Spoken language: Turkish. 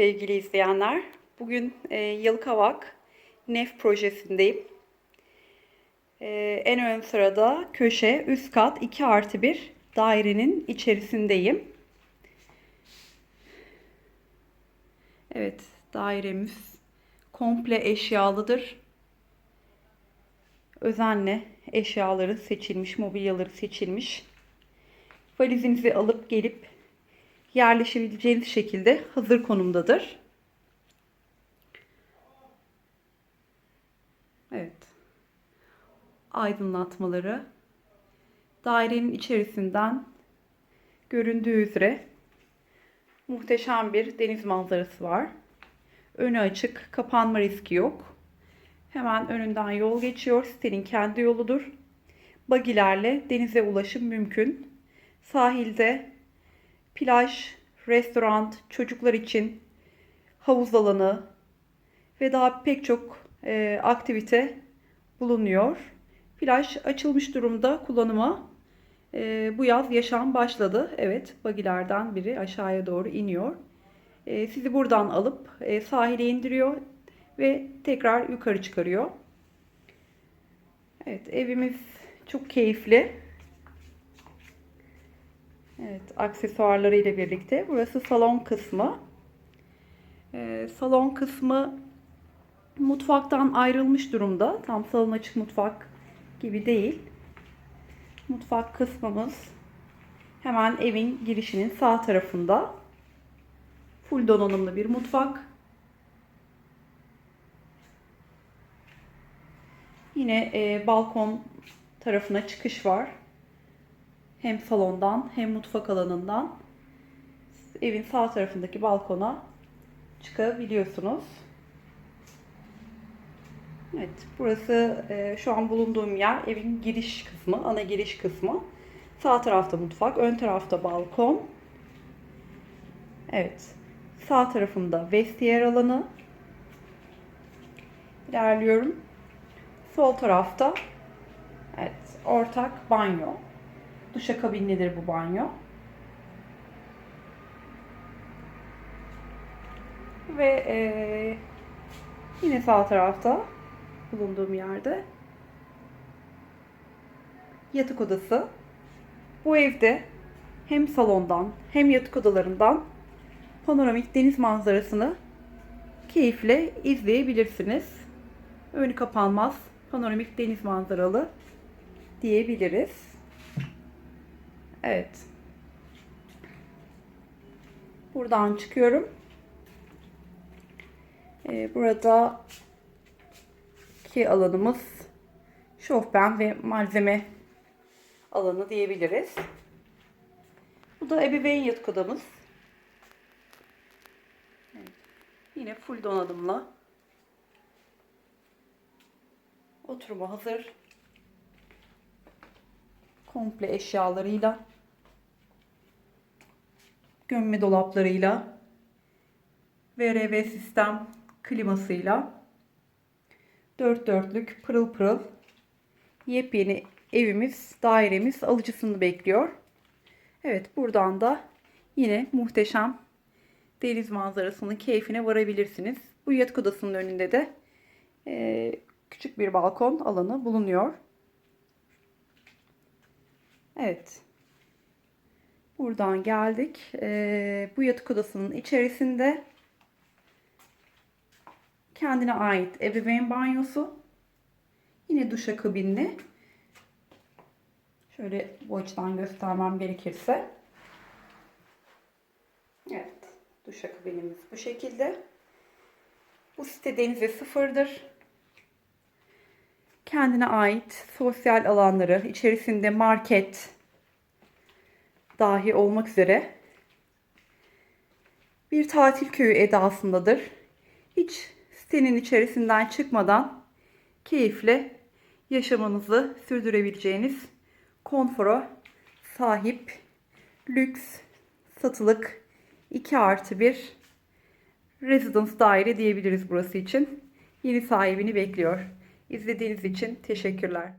sevgili izleyenler. Bugün e, Yalıkavak Nef projesindeyim. E, en ön sırada köşe üst kat 2 artı 1 dairenin içerisindeyim. Evet dairemiz komple eşyalıdır. Özenle eşyaları seçilmiş, mobilyaları seçilmiş. Valizinizi alıp gelip yerleşebileceğiniz şekilde hazır konumdadır. Evet. Aydınlatmaları dairenin içerisinden göründüğü üzere muhteşem bir deniz manzarası var. Önü açık, kapanma riski yok. Hemen önünden yol geçiyor. Sitenin kendi yoludur. Bagilerle denize ulaşım mümkün. Sahilde plaj, restoran, çocuklar için havuz alanı ve daha pek çok e, aktivite bulunuyor. Plaj açılmış durumda kullanıma. E, bu yaz yaşam başladı. Evet, bagilerden biri aşağıya doğru iniyor. E, sizi buradan alıp e, sahile indiriyor ve tekrar yukarı çıkarıyor. Evet, evimiz çok keyifli. Evet, aksesuarları ile birlikte. Burası salon kısmı. Ee, salon kısmı mutfaktan ayrılmış durumda. Tam salon açık mutfak gibi değil. Mutfak kısmımız hemen evin girişinin sağ tarafında. Full donanımlı bir mutfak. Yine e, balkon tarafına çıkış var. Hem salondan hem mutfak alanından evin sağ tarafındaki balkona çıkabiliyorsunuz. Evet, burası e, şu an bulunduğum yer evin giriş kısmı, ana giriş kısmı. Sağ tarafta mutfak, ön tarafta balkon. Evet, sağ tarafımda vestiyer alanı. İlerliyorum. Sol tarafta evet, ortak banyo. Duşakabinlidir bu banyo. Ve e, yine sağ tarafta bulunduğum yerde yatak odası. Bu evde hem salondan hem yatak odalarından panoramik deniz manzarasını keyifle izleyebilirsiniz. Önü kapanmaz panoramik deniz manzaralı diyebiliriz. Evet. Buradan çıkıyorum. Ee, burada ki alanımız şofben ve malzeme alanı diyebiliriz. Bu da ebeveyn yatak. Evet. Yine full donanımla oturuma hazır komple eşyalarıyla gömme dolaplarıyla VRV sistem klimasıyla dört dörtlük pırıl pırıl yepyeni evimiz, dairemiz alıcısını bekliyor. Evet buradan da yine muhteşem deniz manzarasının keyfine varabilirsiniz. Bu yatak odasının önünde de e, küçük bir balkon alanı bulunuyor. Evet. Buradan geldik. Ee, bu yatak odasının içerisinde kendine ait ebeveyn banyosu. Yine duşakabinli. Şöyle bu açıdan göstermem gerekirse. Evet. Duşakabinimiz bu şekilde. Bu site denize sıfırdır. Kendine ait sosyal alanları, içerisinde market dahi olmak üzere bir tatil köyü edasındadır. Hiç sitenin içerisinden çıkmadan keyifle yaşamınızı sürdürebileceğiniz konfora sahip lüks satılık 2 artı 1 residence daire diyebiliriz burası için. Yeni sahibini bekliyor. İzlediğiniz için teşekkürler.